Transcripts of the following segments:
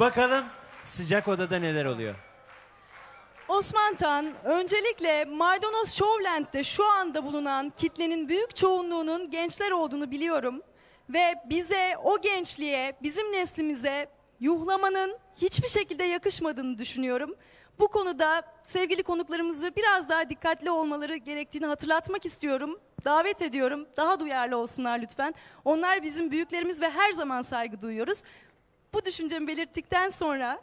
Bakalım sıcak odada neler oluyor. Osman Tan, öncelikle Maydanoz Showland'de şu anda bulunan kitlenin büyük çoğunluğunun gençler olduğunu biliyorum. Ve bize, o gençliğe, bizim neslimize yuhlamanın hiçbir şekilde yakışmadığını düşünüyorum. Bu konuda sevgili konuklarımızı biraz daha dikkatli olmaları gerektiğini hatırlatmak istiyorum. Davet ediyorum. Daha duyarlı olsunlar lütfen. Onlar bizim büyüklerimiz ve her zaman saygı duyuyoruz. Bu düşüncemi belirttikten sonra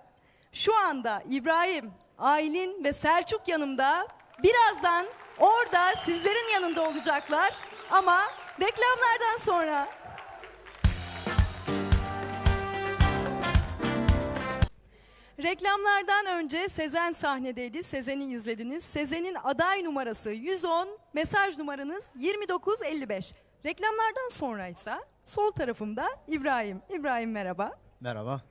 şu anda İbrahim, Aylin ve Selçuk yanımda. Birazdan orada sizlerin yanında olacaklar. Ama reklamlardan sonra Reklamlardan önce Sezen sahnedeydi. Sezen'i izlediniz. Sezen'in aday numarası 110, mesaj numaranız 2955. Reklamlardan sonra ise sol tarafımda İbrahim. İbrahim merhaba. Merhaba.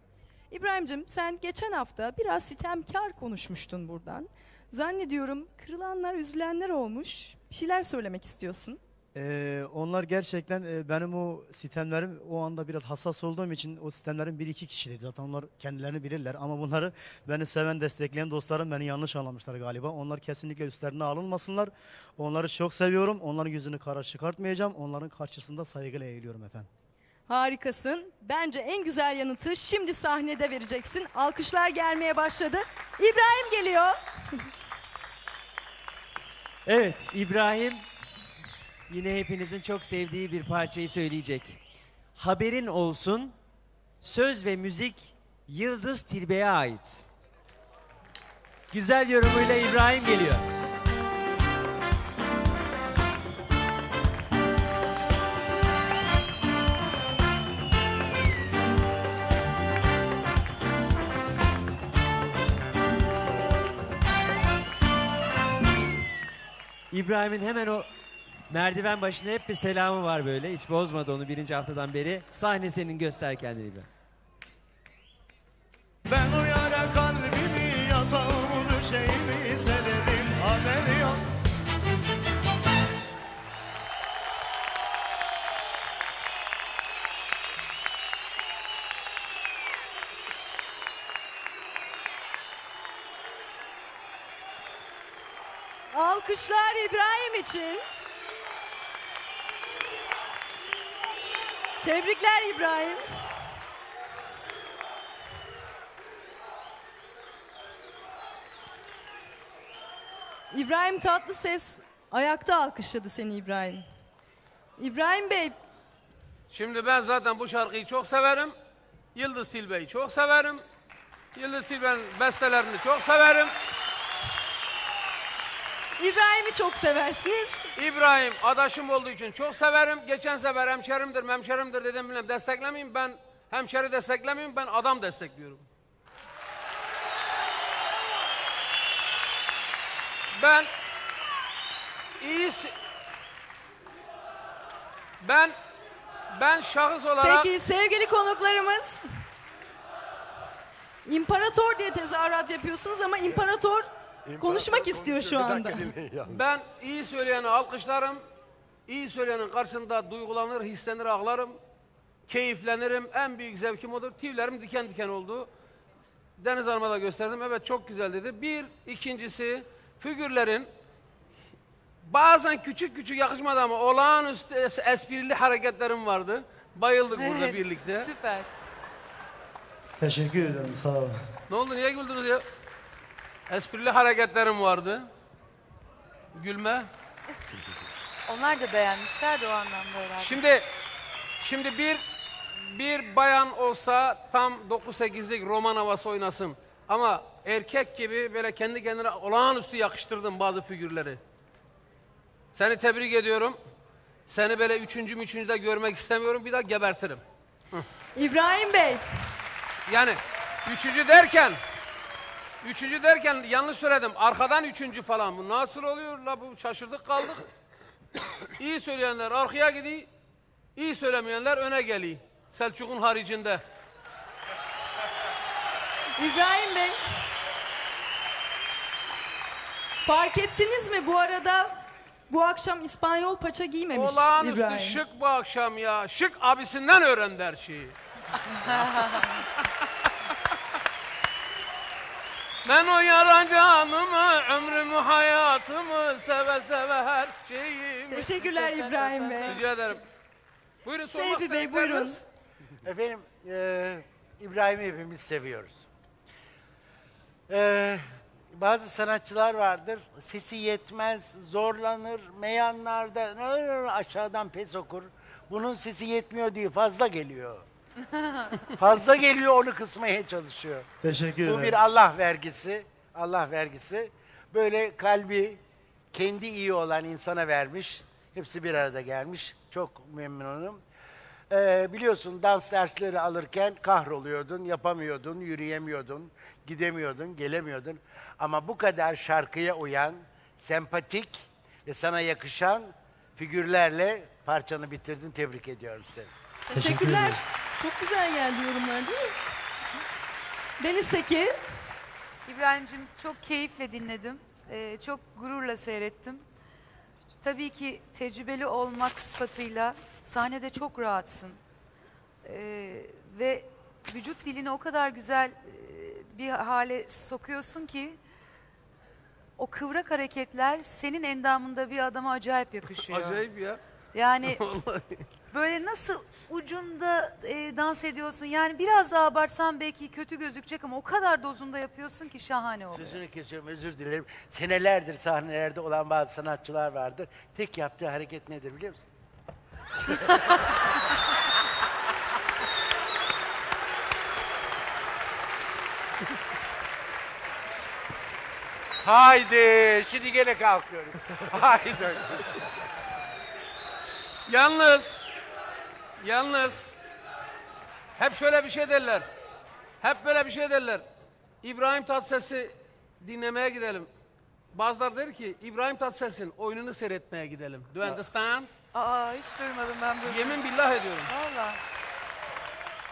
İbrahim'cim sen geçen hafta biraz sitemkar konuşmuştun buradan. Zannediyorum kırılanlar, üzülenler olmuş. Bir şeyler söylemek istiyorsun. Ee, onlar gerçekten e, benim o sistemlerim o anda biraz hassas olduğum için o sistemlerin bir iki kişiydi. Zaten onlar kendilerini bilirler ama bunları beni seven, destekleyen dostlarım beni yanlış anlamışlar galiba. Onlar kesinlikle üstlerine alınmasınlar. Onları çok seviyorum. Onların yüzünü kara çıkartmayacağım. Onların karşısında saygıyla eğiliyorum efendim. Harikasın. Bence en güzel yanıtı şimdi sahnede vereceksin. Alkışlar gelmeye başladı. İbrahim geliyor. Evet İbrahim yine hepinizin çok sevdiği bir parçayı söyleyecek. Haberin olsun söz ve müzik Yıldız Tilbe'ye ait. Güzel yorumuyla İbrahim geliyor. İbrahim'in hemen o merdiven başında hep bir selamı var böyle. Hiç bozmadı onu birinci haftadan beri. Sahne senin göster kendini İbrahim. Ben o kalbimi yatağımı döşeğimi Alkışlar İbrahim için. Tebrikler İbrahim. İbrahim Tatlıses ayakta alkışladı seni İbrahim. İbrahim Bey, Şimdi ben zaten bu şarkıyı çok severim. Yıldız Tilbe'yi çok severim. Yıldız Tilbe'nin bestelerini çok severim. İbrahim'i çok seversiniz. İbrahim adaşım olduğu için çok severim. Geçen sefer hemşerimdir, hemşerimdir dedim bilmem desteklemeyeyim. Ben hemşeri desteklemeyeyim, ben adam destekliyorum. Ben iyi ben ben şahıs olarak Peki sevgili konuklarımız. İmparator diye tezahürat yapıyorsunuz ama imparator konuşmak istiyor şu anda. Ben iyi söyleyeni alkışlarım. İyi söyleyenin karşısında duygulanır, hislenir, ağlarım. Keyiflenirim. En büyük zevkim odur. Tüylerim diken diken oldu. Deniz Hanım'a da gösterdim. Evet çok güzel dedi. Bir, ikincisi figürlerin bazen küçük küçük yakışmadı ama olağanüstü es- esprili hareketlerim vardı. Bayıldık burada birlikte. Süper. Teşekkür ederim. Sağ olun. Ne oldu niye güldünüz ya? Esprili hareketlerim vardı. Gülme. Onlar da beğenmişler de o anlamda herhalde. Şimdi şimdi bir bir bayan olsa tam 9-8'lik roman havası oynasın. Ama erkek gibi böyle kendi kendine olağanüstü yakıştırdım bazı figürleri. Seni tebrik ediyorum. Seni böyle üçüncü üçüncüde görmek istemiyorum. Bir daha gebertirim. İbrahim Bey, Yani üçüncü derken üçüncü derken yanlış söyledim. Arkadan üçüncü falan. Bu nasıl oluyor la bu şaşırdık kaldık. İyi söyleyenler arkaya gidiyor. iyi söylemeyenler öne geliyor. Selçuk'un haricinde. İbrahim Bey. Fark ettiniz mi bu arada bu akşam İspanyol paça giymemiş Olağanüstü İbrahim. şık bu akşam ya. Şık abisinden öğrendi her şeyi. Ben o yaran canımı, ömrümü, hayatımı seve seve her şeyimi. Teşekkürler İbrahim Bey. Rica ederim. Buyurun sormak Seyfi Bey istedikleriniz. buyurun. Efendim, eee İbrahim'i hepimiz seviyoruz. Eee, bazı sanatçılar vardır, sesi yetmez, zorlanır, meyanlarda aşağıdan pes okur. Bunun sesi yetmiyor diye fazla geliyor. fazla geliyor, onu kısmaya çalışıyor. Teşekkür Bu ederim. bir Allah vergisi, Allah vergisi. Böyle kalbi kendi iyi olan insana vermiş. Hepsi bir arada gelmiş. Çok memnunum. Ee, biliyorsun dans dersleri alırken kahroluyordun, yapamıyordun, yürüyemiyordun, gidemiyordun, gelemiyordun. Ama bu kadar şarkıya uyan, sempatik ve sana yakışan figürlerle parçanı bitirdin. Tebrik ediyorum seni. Teşekkürler. Çok güzel geldi yorumlar değil mi? Deniz Seki. İbrahim'cim çok keyifle dinledim. Ee, çok gururla seyrettim. Tabii ki tecrübeli olmak sıfatıyla sahnede çok rahatsın. Ee, ve vücut dilini o kadar güzel e, bir hale sokuyorsun ki o kıvrak hareketler senin endamında bir adama acayip yakışıyor. Acayip ya. Yani böyle nasıl ucunda e, dans ediyorsun. Yani biraz daha abartsan belki kötü gözükecek ama o kadar dozunda yapıyorsun ki şahane oluyor. Sözünü kesiyorum özür dilerim. Senelerdir sahnelerde olan bazı sanatçılar vardır. Tek yaptığı hareket nedir biliyor musun? Haydi şimdi gene kalkıyoruz. Haydi. Yalnız, yalnız hep şöyle bir şey derler. Hep böyle bir şey derler. İbrahim Tatlıses'i dinlemeye gidelim. Bazıları der ki İbrahim Tatlıses'in oyununu seyretmeye gidelim. Do you understand? Aa hiç duymadım ben böyle. Yemin billah ediyorum. Valla.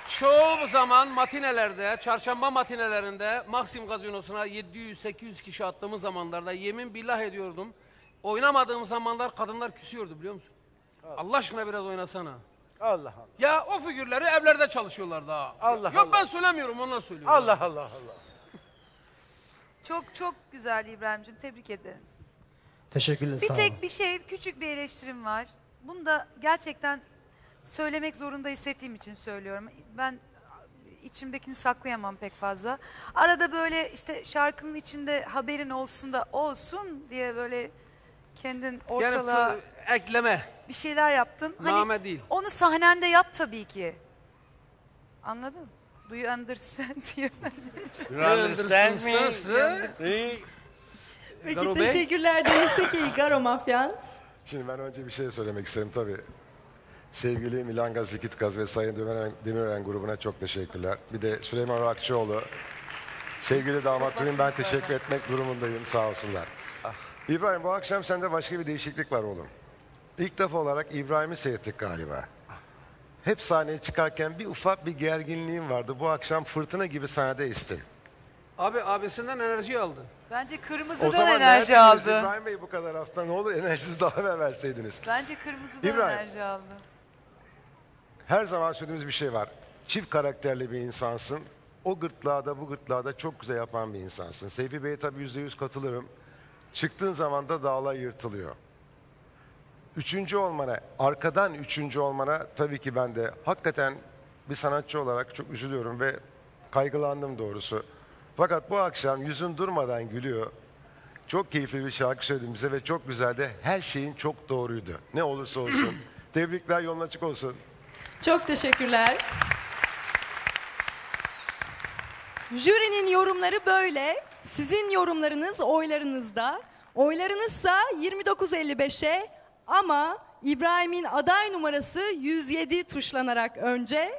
Çoğu zaman matinelerde, çarşamba matinelerinde Maxim Gazinosu'na 700-800 kişi attığımız zamanlarda yemin billah ediyordum. Oynamadığım zamanlar kadınlar küsüyordu biliyor musun? Allah aşkına biraz oynasana. Allah Allah. Ya o figürleri evlerde çalışıyorlar daha. Allah Yok Allah. ben söylemiyorum onlar söylüyor. Allah Allah Allah. Çok çok güzel İbrahim'cim tebrik ederim. Teşekkürler. Bir sağ olun. tek bir şey, küçük bir eleştirim var. Bunu da gerçekten söylemek zorunda hissettiğim için söylüyorum. Ben içimdekini saklayamam pek fazla. Arada böyle işte şarkının içinde haberin olsun da olsun diye böyle kendin Yani ortalığa f- ekleme. Bir şeyler yaptın. Hani Name değil. Onu sahnende yap tabii ki. Anladın? Do you understand diye ben de- You understand me? See? Peki Garo Bey. teşekkürler Deniz Seki, Garo Mafyan. Şimdi ben önce bir şey söylemek isterim tabii. Sevgili Milanga Zikitkaz ve Sayın Demirören, Demirören grubuna çok teşekkürler. Bir de Süleyman Rakçıoğlu. Sevgili damat Tülin ben teşekkür etmek durumundayım sağ olsunlar. İbrahim bu akşam sende başka bir değişiklik var oğlum. İlk defa olarak İbrahim'i seyrettik galiba. Hep sahneye çıkarken bir ufak bir gerginliğin vardı. Bu akşam fırtına gibi sahnede estin. Abi abisinden enerji aldı. Bence kırmızıdan enerji neredeydiniz aldı. İbrahim Bey bu kadar hafta ne olur enerjinizi daha evvel verseydiniz. Bence kırmızıdan İbrahim. enerji aldı. Her zaman söylediğimiz bir şey var. Çift karakterli bir insansın. O gırtlağı da bu gırtlağı da çok güzel yapan bir insansın. Seyfi Bey'e tabii yüzde yüz katılırım. Çıktığın zaman da dağlar yırtılıyor. Üçüncü olmana, arkadan üçüncü olmana tabii ki ben de hakikaten bir sanatçı olarak çok üzülüyorum ve kaygılandım doğrusu. Fakat bu akşam yüzün durmadan gülüyor. Çok keyifli bir şarkı söyledin bize ve çok güzeldi. Her şeyin çok doğruydu. Ne olursa olsun. Tebrikler yolun açık olsun. Çok teşekkürler. Jürinin yorumları böyle. Sizin yorumlarınız oylarınızda. Oylarınızsa 29.55'e ama İbrahim'in aday numarası 107 tuşlanarak önce